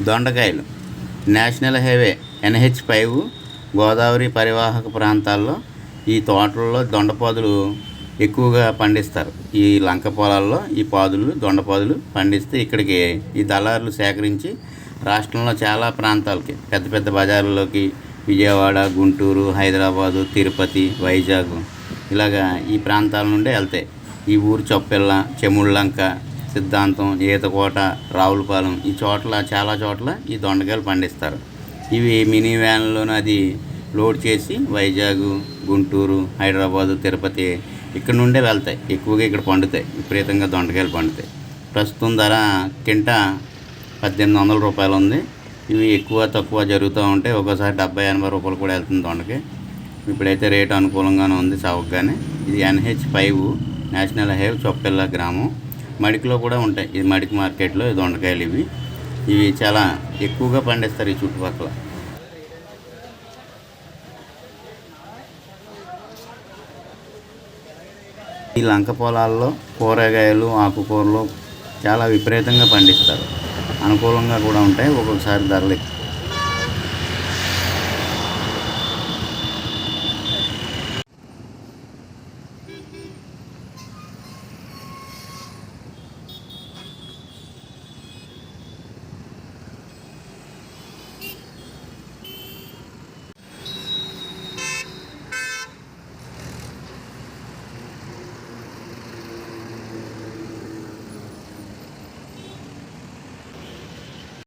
దొండకాయలు. National highway NH five Godavari పరివాహక ప్రాంతాల్లో ఈ తోటల్లో దొండపాదులు ఎక్కువగా పండిస్తారు. ఈ లంక పొలాల్లో ఈ పాదులు దొండపాదులు పండిస్తే ఇక్కడికి ఈ దళారులు సేకరించి రాష్ట్రంలో చాలా ప్రాంతాలకి పెద్ద పెద్ద బజార్లలోకి విజయవాడ గుంటూరు హైదరాబాదు తిరుపతి వైజాగ్ ఇలాగా ఈ ప్రాంతాల నుండి వెళ్తాయి. ఈ ఊరు చొప్పెళ్ళ చెముళ్ళంక సిద్ధాంతం ఈతకోట రావులపాలెం ఈ చోట్ల చాలా చోట్ల ఈ దొండకాయలు పండిస్తారు. ఇవి మినీ వ్యాన్లోనూ అది లోడ్ చేసి వైజాగ్ గుంటూరు హైదరాబాదు తిరుపతి ఇక్కడ నుండే వెళ్తాయి. ఎక్కువగా ఇక్కడ పండుతాయి. విపరీతంగా దొండకాయలు పండుతాయి. ప్రస్తుతం ధర కింట పద్దెనిమిది వందల రూపాయలు ఉంది. ఇవి ఎక్కువ తక్కువ జరుగుతూ ఉంటాయి ఒక్కోసారి డెబ్బై ఎనభై రూపాయలు కూడా వెళ్తుంది దొండకి ఇప్పుడైతే రేటు అనుకూలంగానే ఉంది చౌకగానే ఇది NH five national highway Choppella గ్రామం. మడికిలో కూడా ఉంటాయి. ఇది మడికి మార్కెట్లో ఇది దొండకాయలు ఇవి. ఇవి చాలా ఎక్కువగా పండిస్తారు ఈ చుట్టుపక్కల. ఈ లంక పొలాల్లో కూరగాయలు ఆకుకూరలు చాలా విపరీతంగా పండిస్తారు. అనుకూలంగా కూడా ఉంటాయి. ఒక్కొక్కసారి ధరలు ఎక్కువ.